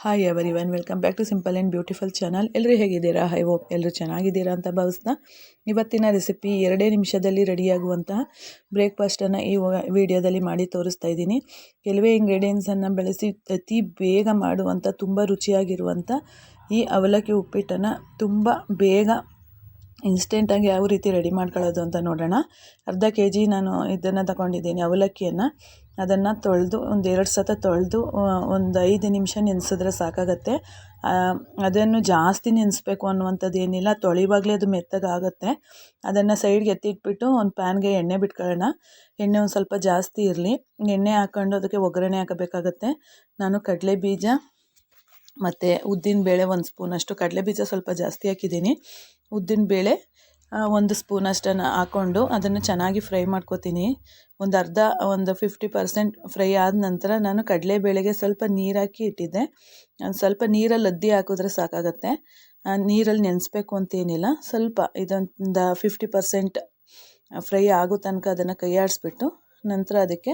Hi everyone welcome back to simple and beautiful channel ಎಲ್ಲರೂ ಹೇಗಿದ್ದೀರಾ? High hope ಎಲ್ಲರೂ ಚೆನ್ನಾಗಿದ್ದೀರಾ ಅಂತ ಭಾವಿಸ್ತಾ ಇವತ್ತಿನ ರೆಸಿಪಿ ಎರಡೇ ನಿಮಿಷದಲ್ಲಿ ರೆಡಿಯಾಗುವಂತಹ ಬ್ರೇಕ್ಫಾಸ್ಟನ್ನು ಈ ವಿಡಿಯೋದಲ್ಲಿ ಮಾಡಿ ತೋರಿಸ್ತಾ ಇದ್ದೀನಿ. ಕೆಲವೇ ಇಂಗ್ರೀಡಿಯೆಂಟ್ಸನ್ನು ಬಳಸಿ ಅತಿ ಬೇಗ ಮಾಡುವಂಥ ತುಂಬ ರುಚಿಯಾಗಿರುವಂಥ ಈ ಅವಲಕ್ಕಿ ಉಪ್ಪಿಟ್ಟನ್ನು ತುಂಬ ಬೇಗ ಇನ್ಸ್ಟೆಂಟಾಗಿ ಯಾವ ರೀತಿ ರೆಡಿ ಮಾಡ್ಕೊಳ್ಳೋದು ಅಂತ ನೋಡೋಣ. ಅರ್ಧ ಕೆ ಜಿ ನಾನು ಇದನ್ನು ತಗೊಂಡಿದ್ದೀನಿ, ಅವಲಕ್ಕಿಯನ್ನು. ಅದನ್ನು ತೊಳೆದು ಒಂದು ಎರಡು ಸತ ತೊಳೆದು ಒಂದು ಐದು ನಿಮಿಷ ನೆನೆಸಿದ್ರೆ ಸಾಕಾಗತ್ತೆ. ಅದನ್ನು ಜಾಸ್ತಿ ನೆನೆಸ್ಬೇಕು ಅನ್ನುವಂಥದ್ದು ಏನಿಲ್ಲ. ತೊಳೆಯುವಾಗಲೇ ಅದು ಮೆತ್ತಗಾಗುತ್ತೆ. ಅದನ್ನು ಸೈಡ್ಗೆ ಎತ್ತಿಟ್ಬಿಟ್ಟು ಒಂದು ಪ್ಯಾನ್ಗೆ ಎಣ್ಣೆ ಬಿಟ್ಕೊಳ್ಳೋಣ. ಎಣ್ಣೆ ಒಂದು ಸ್ವಲ್ಪ ಜಾಸ್ತಿ ಇರಲಿ. ಎಣ್ಣೆ ಹಾಕ್ಕೊಂಡು ಅದಕ್ಕೆ ಒಗ್ಗರಣೆ ಹಾಕಬೇಕಾಗತ್ತೆ. ನಾನು ಕಡಲೆ ಬೀಜ ಮತ್ತು ಉದ್ದಿನ ಬೇಳೆ ಒಂದು ಸ್ಪೂನಷ್ಟು ಕಡಲೆ ಬೀಜ ಸ್ವಲ್ಪ ಜಾಸ್ತಿ ಹಾಕಿದ್ದೀನಿ. ಉದ್ದಿನ ಬೇಳೆ ಒಂದು ಸ್ಪೂನ್ ಅಷ್ಟನ್ನು ಹಾಕ್ಕೊಂಡು ಅದನ್ನು ಚೆನ್ನಾಗಿ ಫ್ರೈ ಮಾಡ್ಕೋತೀನಿ. ಒಂದು ಅರ್ಧ, ಒಂದು ಫಿಫ್ಟಿ ಪರ್ಸೆಂಟ್ ಫ್ರೈ ಆದ ನಂತರ ನಾನು ಕಡಲೆಬೇಳೆಗೆ ಸ್ವಲ್ಪ ನೀರು ಹಾಕಿ ಇಟ್ಟಿದ್ದೆ. ಸ್ವಲ್ಪ ನೀರಲ್ಲಿ ಅದ್ದಿ ಹಾಕಿದ್ರೆ ಸಾಕಾಗತ್ತೆ. ನೀರಲ್ಲಿ ನೆನೆಸ್ಬೇಕು ಅಂತೇನಿಲ್ಲ ಸ್ವಲ್ಪ ಇದೊಂದು ಫಿಫ್ಟಿ ಪರ್ಸೆಂಟ್ ಫ್ರೈ ಆಗೋ ತನಕ ಅದನ್ನು ಕೈಯಾಡಿಸ್ಬಿಟ್ಟು ನಂತರ ಅದಕ್ಕೆ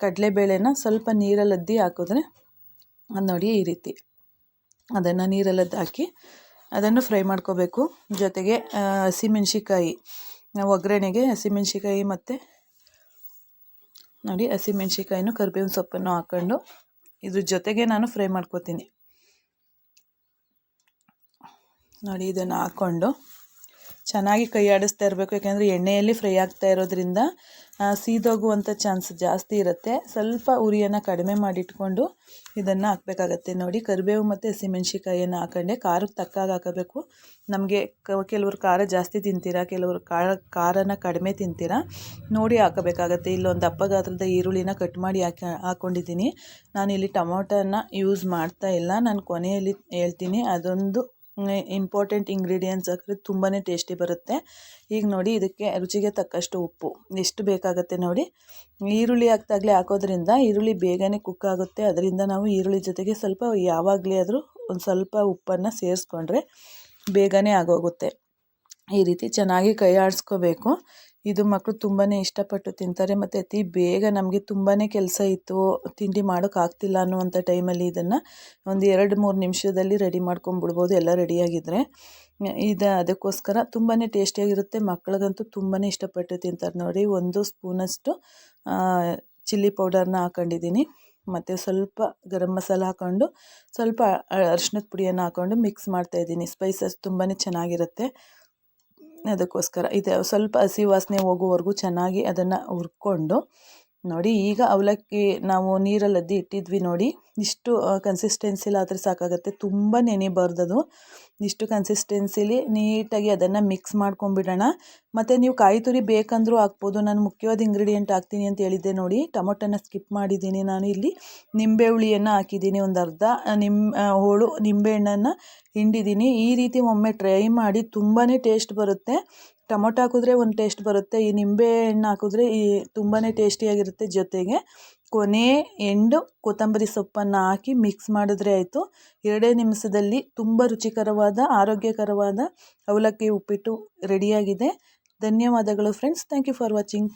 ಕಡಲೆಬೇಳೆನ ಸ್ವಲ್ಪ ನೀರಲ್ಲಿ ಅದ್ದಿ ಹಾಕಿದ್ರೆ ನೋಡಿ ಈ ರೀತಿ. ಅದನ್ನು ನೀರೆಲ್ಲದ್ದು ಹಾಕಿ ಅದನ್ನು ಫ್ರೈ ಮಾಡ್ಕೋಬೇಕು. ಜೊತೆಗೆ ಹಸಿಮೆಣ್ಸಿಕಾಯಿ ಒಗ್ಗರಣೆಗೆ ಹಸಿಮೆಣ್ಸಿಕಾಯಿ ಮತ್ತು ನೋಡಿ ಹಸಿಮೆಣ್ಸಿಕಾಯಿನೂ ಕರಿಬೇವಿನ ಸೊಪ್ಪನ್ನು ಹಾಕ್ಕೊಂಡು ಇದ್ರ ಜೊತೆಗೆ ನಾನು ಫ್ರೈ ಮಾಡ್ಕೋತೀನಿ. ನೋಡಿ ಇದನ್ನು ಹಾಕ್ಕೊಂಡು ಚೆನ್ನಾಗಿ ಕೈ ಆಡಿಸ್ತಾ ಇರಬೇಕು. ಯಾಕೆಂದರೆ ಎಣ್ಣೆಯಲ್ಲಿ ಫ್ರೈ ಆಗ್ತಾ ಇರೋದ್ರಿಂದ ಸೀದೋಗುವಂಥ ಚಾನ್ಸ್ ಜಾಸ್ತಿ ಇರುತ್ತೆ. ಸ್ವಲ್ಪ ಉರಿಯನ್ನು ಕಡಿಮೆ ಮಾಡಿಟ್ಕೊಂಡು ಇದನ್ನು ಹಾಕಬೇಕಾಗತ್ತೆ. ನೋಡಿ, ಕರಿಬೇವು ಮತ್ತು ಹಸಿಮೆಣ್ಸಿಕಾಯಿಯನ್ನು ಹಾಕೊಂಡೆ. ಖಾರಕ್ಕೆ ತಕ್ಕಾಗ ಹಾಕಬೇಕು. ನಮಗೆ ಕೆಲವರು ಖಾರ ಜಾಸ್ತಿ ತಿಂತೀರಾ, ಕೆಲವರು ಖಾರ, ಖಾರನ ಕಡಿಮೆ ತಿಂತೀರಾ, ನೋಡಿ ಹಾಕಬೇಕಾಗತ್ತೆ. ಇಲ್ಲೊಂದು ದಪ್ಪ ಗಾತ್ರದ ಈರುಳ್ಳಿನ ಕಟ್ ಮಾಡಿ ಹಾಕಿ ಹಾಕ್ಕೊಂಡಿದ್ದೀನಿ ಇಲ್ಲಿ ಟೊಮೊಟೊನ ಯೂಸ್ ಮಾಡ್ತಾ ಇಲ್ಲ. ನಾನು ಕೊನೆಯಲ್ಲಿ ಹೇಳ್ತೀನಿ. ಅದೊಂದು ಇಂಪಾರ್ಟೆಂಟ್ ಇಂಗ್ರೀಡಿಯೆಂಟ್ಸ್ ಹಾಕಿದ್ರೆ ತುಂಬಾ ಟೇಸ್ಟಿ ಬರುತ್ತೆ. ಈಗ ನೋಡಿ ಇದಕ್ಕೆ ರುಚಿಗೆ ತಕ್ಕಷ್ಟು ಉಪ್ಪು. ಎಷ್ಟು ಬೇಕಾಗುತ್ತೆ ನೋಡಿ. ಈರುಳ್ಳಿ ಹಾಕ್ದಾಗಲೇ ಹಾಕೋದ್ರಿಂದ ಈರುಳ್ಳಿ ಬೇಗನೆ ಕುಕ್ ಆಗುತ್ತೆ. ಅದರಿಂದ ನಾವು ಈರುಳ್ಳಿ ಜೊತೆಗೆ ಸ್ವಲ್ಪ ಯಾವಾಗಲೇ ಆದರೂ ಒಂದು ಸ್ವಲ್ಪ ಉಪ್ಪನ್ನು ಸೇರಿಸ್ಕೊಂಡ್ರೆ ಬೇಗನೆ ಆಗೋಗುತ್ತೆ. ಈ ರೀತಿ ಚೆನ್ನಾಗಿ ಕೈ ಆಡಿಸ್ಕೋಬೇಕು. ಇದು ಮಕ್ಕಳು ತುಂಬಾ ಇಷ್ಟಪಟ್ಟು ತಿಂತಾರೆ. ಮತ್ತು ಅತಿ ಬೇಗ ನಮಗೆ ತುಂಬಾ ಕೆಲಸ ಇತ್ತು, ತಿಂಡಿ ಮಾಡೋಕ್ಕಾಗ್ತಿಲ್ಲ ಅನ್ನುವಂಥ ಟೈಮಲ್ಲಿ ಇದನ್ನು ಒಂದು ಎರಡು ಮೂರು ನಿಮಿಷದಲ್ಲಿ ರೆಡಿ ಮಾಡ್ಕೊಂಬಿಡ್ಬೋದು ಎಲ್ಲ ರೆಡಿಯಾಗಿದ್ದರೆ ಇದು ಅದಕ್ಕೋಸ್ಕರ ತುಂಬಾ ಟೇಸ್ಟಿಯಾಗಿರುತ್ತೆ. ಮಕ್ಕಳಿಗಂತೂ ತುಂಬಾ ಇಷ್ಟಪಟ್ಟು ತಿಂತಾರೆ ನೋಡಿ. ಒಂದು ಸ್ಪೂನಷ್ಟು ಚಿಲ್ಲಿ ಪೌಡರ್ನ ಹಾಕೊಂಡಿದ್ದೀನಿ. ಮತ್ತು ಸ್ವಲ್ಪ ಗರಂ ಮಸಾಲ ಹಾಕ್ಕೊಂಡು ಸ್ವಲ್ಪ ಅರಶಿನದ ಪುಡಿಯನ್ನು ಹಾಕ್ಕೊಂಡು ಮಿಕ್ಸ್ ಮಾಡ್ತಾಯಿದ್ದೀನಿ ಸ್ಪೈಸಸ್ ತುಂಬಾ ಚೆನ್ನಾಗಿರುತ್ತೆ. ಅದಕ್ಕೋಸ್ಕರ ಇದು. ಸ್ವಲ್ಪ ಹಸಿ ವಾಸನೆ ಹೋಗೋವರೆಗೂ ಚೆನ್ನಾಗಿ ಅದನ್ನು ಹುರ್ಕೊಂಡು ನೋಡಿ, ಈಗ ಅವಲಕ್ಕಿ ನಾವು ನೀರಲ್ಲಿ ಅದ್ದಿ ಇಟ್ಟಿದ್ವಿ ನೋಡಿ. ಇಷ್ಟು ಕನ್ಸಿಸ್ಟೆನ್ಸಿಲಿ ಆದರೆ ಸಾಕಾಗುತ್ತೆ. ತುಂಬ ನೆನೆಬಾರ್ದು ಅದು ಇಷ್ಟು ಕನ್ಸಿಸ್ಟೆನ್ಸಿಲಿ ನೀಟಾಗಿ ಅದನ್ನು ಮಿಕ್ಸ್ ಮಾಡ್ಕೊಂಬಿಡೋಣ ಮತ್ತು ನೀವು ಕಾಯಿ ತುರಿ ಬೇಕಂದರೂ ಹಾಕ್ಬೋದು. ನಾನು ಮುಖ್ಯವಾದ ಇಂಗ್ರೀಡಿಯೆಂಟ್ ಹಾಕ್ತೀನಿ ಅಂತ ಹೇಳಿದ್ದೆ ನೋಡಿ. ಟೊಮೊಟೊನ ಸ್ಕಿಪ್ ಮಾಡಿದ್ದೀನಿ ನಾನು ಇಲ್ಲಿ. ನಿಂಬೆ ಹುಳಿಯನ್ನು ಹಾಕಿದ್ದೀನಿ ಒಂದು ಅರ್ಧ. ನಿಮ್ಮ ಹೋಳು, ನಿಂಬೆಹಣ್ಣನ್ನು ಹಿಂಡಿದ್ದೀನಿ. ಈ ರೀತಿ ಒಮ್ಮೆ ಟ್ರೈ ಮಾಡಿ ತುಂಬಾ ಟೇಸ್ಟ್ ಬರುತ್ತೆ. ಟೊಮೊಟೊ ಹಾಕಿದ್ರೆ ಒಂದು ಟೇಸ್ಟ್ ಬರುತ್ತೆ, ಈ ನಿಂಬೆ ಹಣ್ಣು ಹಾಕಿದ್ರೆ ಈ ತುಂಬಾ ಟೇಸ್ಟಿಯಾಗಿರುತ್ತೆ ಜೊತೆಗೆ. ಕೊನೆ ಎಂಡು ಕೊತ್ತಂಬರಿ ಸೊಪ್ಪನ್ನು ಹಾಕಿ ಮಿಕ್ಸ್ ಮಾಡಿದ್ರೆ ಆಯಿತು. ಎರಡೇ ನಿಮಿಷದಲ್ಲಿ ತುಂಬ ರುಚಿಕರವಾದ, ಆರೋಗ್ಯಕರವಾದ ಅವಲಕ್ಕಿ ಉಪ್ಪಿಟ್ಟು ರೆಡಿಯಾಗಿದೆ ಧನ್ಯವಾದಗಳು friends thank you for watching